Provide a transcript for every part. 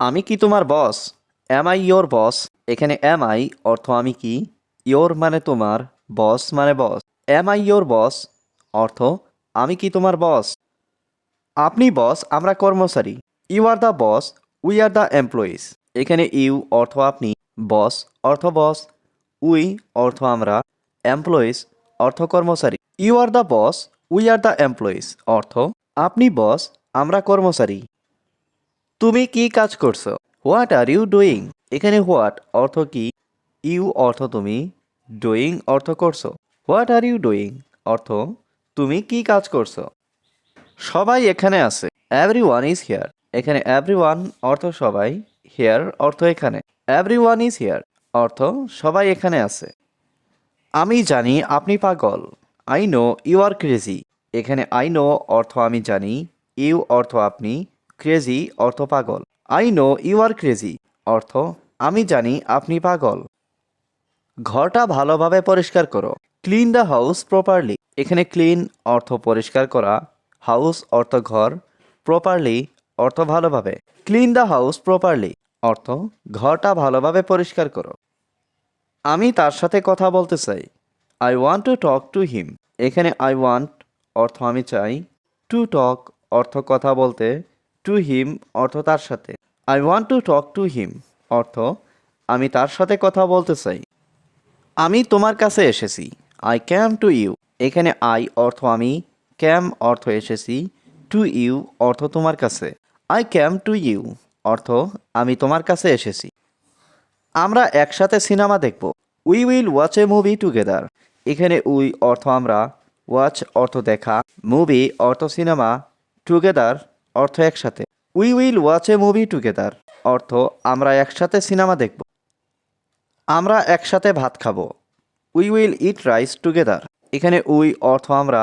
আমি কি তোমার boss am I your boss এখানে এম আই অর্থ আমি কি? ইয়োর মানে তোমার বস মানে boss am I your boss অর্থ আমি কি তোমার বস আপনি বস আমরা কর্মচারী। You are the boss we are the employees এখানে ইউ অর্থ আপনি বস অর্থ বস উই অর্থ আমরা এমপ্লয়িজ অর্থ কর্মচারী। You are the boss we are the employees অর্থ, আপনি বস আমরা কর্মচারী। তুমি কি কাজ করছ? হোয়াট আর ইউ ডুইং এখানে হোয়াট অর্থ কি? ইউ অর্থ তুমি ডুইং অর্থ করছ। হোয়াট আর ইউ ডুইং অর্থ তুমি কি কাজ করছ? সবাই এখানে আছে। এভরি ওয়ান ইজ হিয়ার এখানে এভরি ওয়ান অর্থ সবাই হিয়ার অর্থ এখানে। এভরি ওয়ান ইজ হিয়ার অর্থ সবাই এখানে আছে। আমি জানি আপনি পাগল। I know you are crazy এখানে আই নো অর্থ আমি জানি। ইউ অর্থ আপনি ক্রেজি অর্থ পাগল। I know you are crazy অর্থ, আমি জানি আপনি পাগল। ঘরটা ভালোভাবে পরিষ্কার করো। ক্লিন দ্য হাউস প্রপারলি এখানে ক্লিন অর্থ পরিষ্কার করা। হাউস অর্থ ঘর প্রপারলি অর্থ ভালোভাবে। ক্লিন দ্য হাউস প্রপারলি অর্থ, ঘরটা ভালোভাবে পরিষ্কার করো। আমি তার সাথে কথা বলতে চাই। I want to talk to him এখানে আই ওয়ান্ট অর্থ আমি চাই। টু টক অর্থ কথা বলতে। টু হিম অর্থ তার সাথে। I want to talk to him অর্থ, আমি তার সাথে কথা বলতে চাই। আমি তোমার কাছে এসেছি আই ক্যাম টু ইউ এখানে আই অর্থ আমি ক্যাম অর্থ এসেছি টু ইউ অর্থ তোমার কাছে। আই ক্যাম টু ইউ অর্থ, আমি তোমার কাছে এসেছি। আমরা একসাথে সিনেমা দেখব। We will watch a movie together এখানে উই অর্থ আমরা ওয়াচ অর্থ দেখা মুভি অর্থ সিনেমা টুগেদার অর্থ একসাথে। We will watch a movie together অর্থ, আমরা একসাথে সিনেমা দেখব। আমরা একসাথে ভাত খাব। We will eat rice together এখানে উই অর্থ আমরা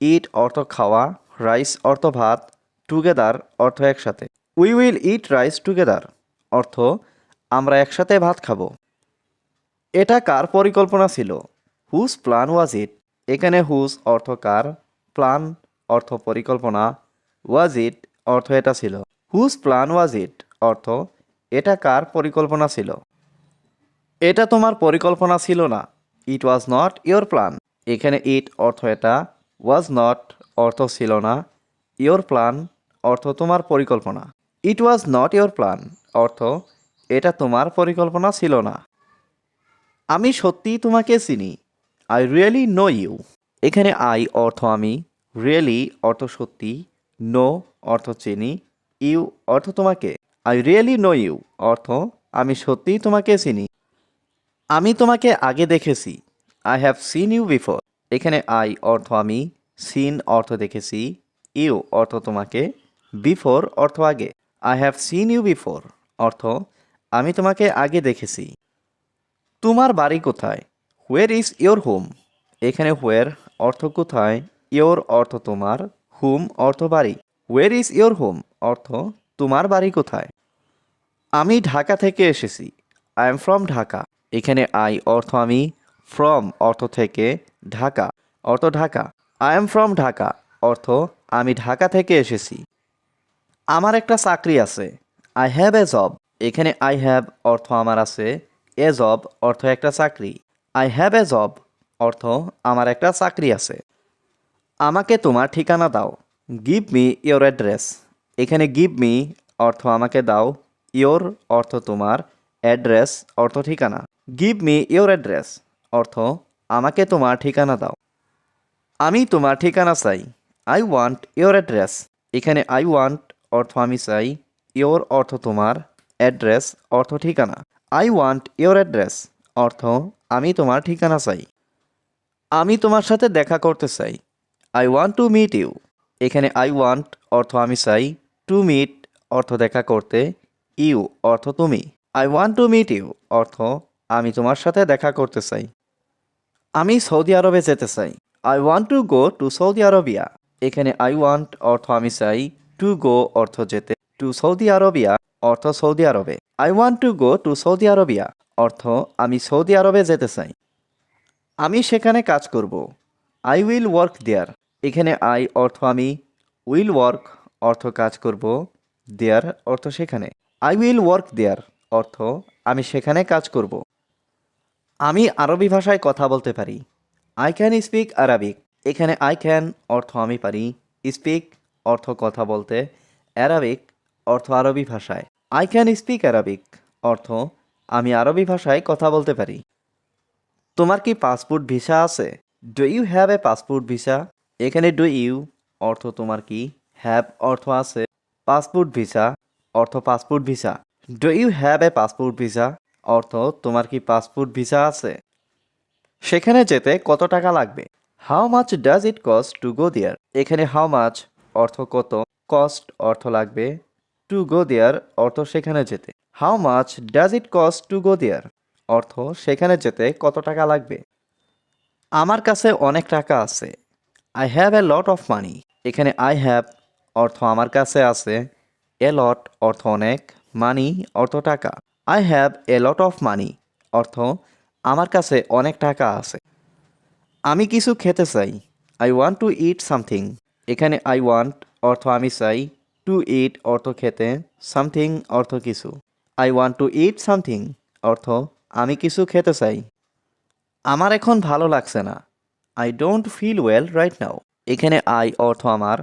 ইট অর্থ খাওয়া রাইস অর্থ ভাত টুগেদার অর্থ একসাথে। We will eat rice together অর্থ, আমরা একসাথে ভাত খাব। এটা কার পরিকল্পনা ছিল? হুজ প্ল্যান ওয়াজ ইট এখানে হুজ অর্থ কার? প্ল্যান অর্থ পরিকল্পনা। ওয়াজ ইট অর্থ এটা ছিল। হুজ প্ল্যান ওয়াজ ইট অর্থ, এটা কার পরিকল্পনা ছিল? এটা তোমার পরিকল্পনা ছিল না। It was not your plan এখানে ইট অর্থ এটা। ওয়াজ নট অর্থ ছিল না। ইয়োর প্ল্যান অর্থ তোমার পরিকল্পনা। It was not your plan অর্থ, এটা তোমার পরিকল্পনা ছিল না। আমি সত্যিই তোমাকে চিনি। আই রিয়েলি নো ইউ এখানে আই অর্থ আমি। রিয়েলি অর্থ সত্যি। নো অর্থ চিনি ইউ অর্থ তোমাকে। আই রিয়েলি নো ইউ অর্থ আমি সত্যিই তোমাকে চিনি। আমি তোমাকে আগে দেখেছি। I have seen you before এখানে আই অর্থ আমি সিন অর্থ দেখেছি। ইউ অর্থ তোমাকে বিফোর অর্থ আগে। I have seen you before অর্থ আমি তোমাকে আগে দেখেছি। তোমার বাড়ি কোথায়? হোয়ার ইজ ইয়োর হোম এখানে হোয়ার অর্থ কোথায়? ইয়োর অর্থ তোমার। হুম অর্থ বাড়ি। হোয়ার ইজ ইয়োর হোম অর্থ, তোমার বাড়ি কোথায়? আমি ঢাকা থেকে এসেছি। I am from Dhaka. এখানে আই অর্থ আমি ফ্রম অর্থ থেকে ঢাকা। অর্থ Dhaka. I am from Dhaka. অর্থ, আমি ঢাকা থেকে এসেছি। আমার একটা চাকরি আছে। আই হ্যাভ এ জব এখানে আই হ্যাভ অর্থ আমার আছে। এ জব অর্থ একটা চাকরি। আই হ্যাভ এ জব অর্থ, আমার একটা চাকরি আছে। আমাকে তোমার ঠিকানা দাও। গিভ মি ইয়োর অ্যাড্রেস এখানে গিভ মি অর্থ আমাকে দাও। ইয়োর অর্থ তোমার। অ্যাড্রেস অর্থ ঠিকানা। গিভ মি ইয়োর অ্যাড্রেস অর্থ আমাকে তোমার ঠিকানা দাও। আমি তোমার ঠিকানা চাই। আই ওয়ান্ট ইয়োর অ্যাড্রেস এখানে আই ওয়ান্ট অর্থ আমি চাই। ইয়োর অর্থ তোমার। অ্যাড্রেস অর্থ ঠিকানা। আই ওয়ান্ট ইয়োর অ্যাড্রেস অর্থ আমি তোমার ঠিকানা চাই। আমি তোমার সাথে দেখা করতে চাই। I want to meet you এখানে আই ওয়ান্ট অর্থ আমি চাই টু মিট অর্থ দেখা করতে ইউ অর্থ তুমি। I want to meet you অর্থ আমি তোমার সাথে দেখা করতে চাই। আমি সৌদি আরবে যেতে চাই। I want to go to Saudi Arabia এখানে আই ওয়ান্ট অর্থ আমি চাই টু গো অর্থ যেতে টু সৌদি আরবিয়া অর্থ সৌদি আরবে। I want to go to Saudi Arabia অর্থ আমি সৌদি আরবে যেতে চাই। আমি সেখানে কাজ করব। আই উইল ওয়ার্ক দেয়ার এখানে আই অর্থ আমি উইল ওয়ার্ক অর্থ কাজ করব দেয়ার অর্থ সেখানে। আই উইল ওয়ার্ক দেয়ার অর্থ আমি সেখানে কাজ করব। আমি আরবি ভাষায় কথা বলতে পারি। আই ক্যান স্পিক আরাবিক এখানে আই ক্যান অর্থ আমি পারি। স্পিক অর্থ কথা বলতে। অ্যারাবিক অর্থ আরবি ভাষায়। আই ক্যান স্পিক অ্যারাবিক অর্থ আমি আরবি ভাষায় কথা বলতে পারি। তোমার কি পাসপোর্ট ভিসা আছে? Do you have a passport visa এখানে ডু ইউ অর্থ তোমার কি? হ্যাভ অর্থ আছে। পাসপোর্ট ভিসা অর্থ passport visa do you have a passport visa অর্থ তোমার কি পাসপোর্ট ভিসা আছে? সেখানে যেতে কত টাকা লাগবে? How much does it cost to go there এখানে হাউ মাচ অর্থ কত? কস্ট অর্থ লাগবে। টু গো দেয়ার অর্থ সেখানে যেতে। How much does it cost to go there অর্থ সেখানে যেতে কত টাকা লাগবে? আমার কাছে অনেক টাকা আছে। I have a lot of money এখানে আই হ্যাভ অর্থ আমার কাছে আছে। এ লট অর্থ অনেক। মানি অর্থ টাকা। I have a lot of money অর্থ আমার কাছে অনেক টাকা আছে। আমি কিছু খেতে চাই। I want to eat something এখানে আই ওয়ান্ট অর্থ আমি চাই। টু ইট অর্থ খেতে। সামথিং অর্থ কিছু। I want to eat something অর্থ আমি কিছু খেতে চাই। আমার এখন ভালো লাগছে না। I don't feel well right now এখানে আই অর্থ আমার।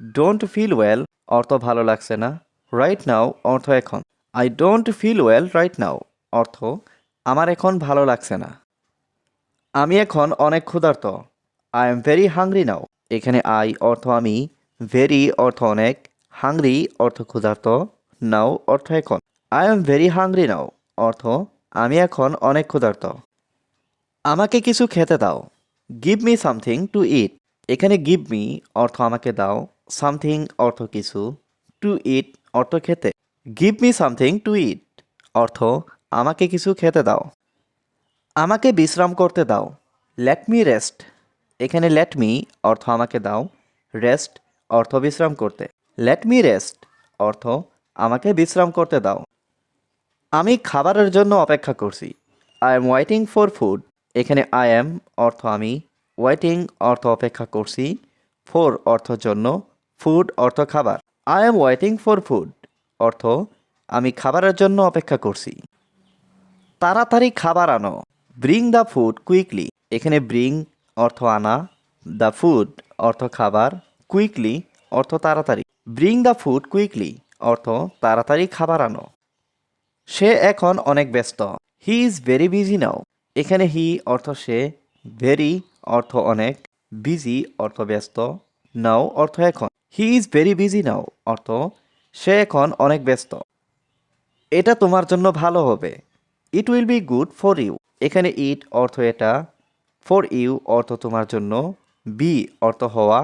ডোন্ট ফিল ওয়েল অর্থ ভালো লাগছে না। রাইট নাও অর্থ এখন। I don't feel well right now অর্থ আমার এখন ভালো লাগছে না। আমি এখন অনেক ক্ষুধার্ত। I am very hungry now এখানে আই অর্থ আমি। ভেরি অর্থ অনেক। হাংরি অর্থ ক্ষুধার্ত। নাও অর্থ এখন। I am very hungry now অর্থ আমি এখন অনেক ক্ষুধার্ত। আমাকে কিছু খেতে দাও। Give me something to eat এখানে গিভ মি অর্থ আমাকে দাও সামথিং অর্থ কিছু টু ইট অর্থ খেতে। Give me something to eat অর্থ আমাকে কিছু খেতে দাও। আমাকে বিশ্রাম করতে দাও। লেট মি রেস্ট এখানে লেট মি অর্থ আমাকে দাও। রেস্ট অর্থ বিশ্রাম করতে। লেট মি রেস্ট অর্থ আমাকে বিশ্রাম করতে দাও। আমি খাবারের জন্য অপেক্ষা করছি। I am waiting for food এখানে আই এম অর্থ আমি ওয়েটিং অর্থ অপেক্ষা করছি ফোর অর্থ জন্য ফুড অর্থ খাবার। I am waiting for food অর্থ আমি খাবারের জন্য অপেক্ষা করছি। তাড়াতাড়ি খাবার আনো। ব্রিং দ্য ফুড কুইকলি এখানে ব্রিং অর্থ আনা দ্য ফুড অর্থ খাবার কুইকলি অর্থ তাড়াতাড়ি। ব্রিং দ্য ফুড কুইকলি অর্থ তাড়াতাড়ি খাবার আনো। সে এখন অনেক ব্যস্ত। He is very busy now এখানে হি অর্থ সে, ভেরি অর্থ অনেক, বিজি অর্থ ব্যস্ত, নাও অর্থ এখন। He is very busy now অর্থ সে এখন অনেক ব্যস্ত। এটা তোমার জন্য ভালো হবে। It will be good for you. এখানে ইট অর্থ এটা, ফর ইউ অর্থ তোমার জন্য, বি অর্থ হওয়া,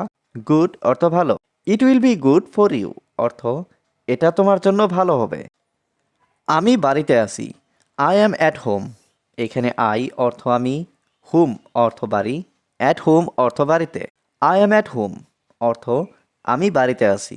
গুড অর্থ ভালো। It will be good for you অর্থ এটা তোমার জন্য ভালো হবে। আমি বাড়িতে আছি। I am at home. এখানে আই অর্থ আমি, হুম অর্থ বাড়ি অ্যাট হোম অর্থ বাড়িতে আই অ্যাম অ্যাট হোম অর্থ আমি বাড়িতে আছি।